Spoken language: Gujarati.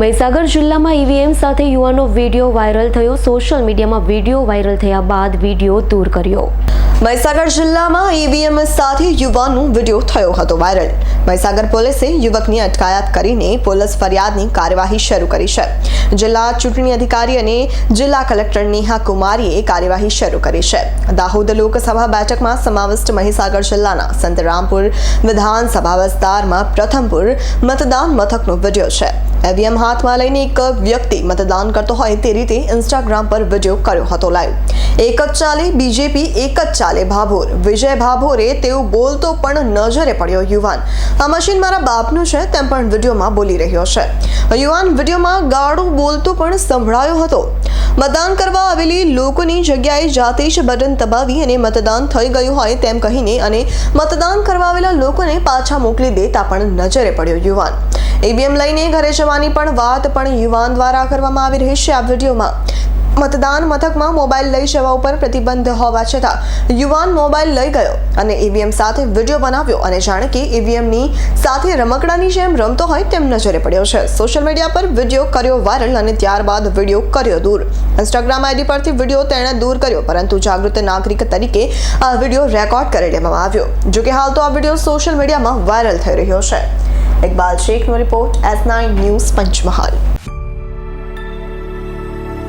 મહીસાગર જિલ્લામાં ઈવીએમ સાથે યુવાનો વીડિયો વાયરલ થયો. સોશિયલ મીડિયામાં વીડિયો વાયરલ થયા બાદ વીડિયો દૂર કર્યો. મહીસાગર જિલ્લામાં ઈવીએમ સાથે યુવાનનો વીડિયો થયો હતો વાયરલ. મહીસાગર પોલીસે યુવકની અટકાયત કરીને પોલીસ ફરિયાદની કાર્યવાહી શરૂ કરી છે. જિલ્લા ચૂંટણી અધિકારી અને જિલ્લા કલેક્ટર નેહા કુમારીએ કાર્યવાહી શરૂ કરી છે. દાહોદ લોકસભા બેઠકમાં સમાવિષ્ટ મહીસાગર જિલ્લાના સંતરામપુર વિધાનસભા વિસ્તારમાં પ્રથમપુર મતદાન મથકનો વીડિયો છે. ઈવીએમ હાથમાં લઈને એક વ્યક્તિ મતદાન કરતો હોય તે રીતે ઇન્સ્ટાગ્રામ પર વીડિયો કર્યો હતો લાઈવ એક જ ચાલે, બીજેપી એક જ ચાલે ભાભોર. વિજય ભાભોરે તેવું બોલતો પણ નજરે પડ્યો યુવાન. આ મશીન મારા બાપનું છે તેમ પણ વિડીયોમાં બોલી રહ્યો છે. યુવાન વિડીયોમાં ગાળું બોલતો પણ સંભળાયો હતો. મતદાન કરવા આવેલી લોકોની જગ્યાએ જાતે જ બટન દબાવી અને મતદાન થઈ ગયું હોય તેમ કહીને અને મતદાન કરવા આવેલા લોકોને પાછા મોકલી દેતા પણ નજરે પડ્યો યુવાન. ઈવીએમ લઈને ઘરે જવાની પણ વાત પણ યુવાન દ્વારા કરવામાં આવી રહી છે આ વિડીયોમાં. મતદાન મથકમાં મોબાઈલ લઈ જવા ઉપર પ્રતિબંધ હોવા છતાં યુવાન મોબાઈલ લઈ ગયો અને ઈવીએમ સાથે વીડિયો બનાવ્યો અને જાણે કે ઈવીએમની સાથે રમકડાની જેમ રમતો હોય તેમ નજરે પડ્યો છે. સોશિયલ મીડિયા પર વીડિયો કર્યો વાયરલ અને ત્યારબાદ વીડિયો કર્યો દૂર. ઇન્સ્ટાગ્રામ આઈડી પરથી વીડિયો તેણે દૂર કર્યો, પરંતુ જાગૃત નાગરિક તરીકે આ વીડિયો રેકોર્ડ કરી લેવામાં આવ્યો. જોકે હાલ તો આ વીડિયો સોશિયલ મીડિયામાં વાયરલ થઈ રહ્યો છે. Iqbal શેખનો report S nine news Panchmahal.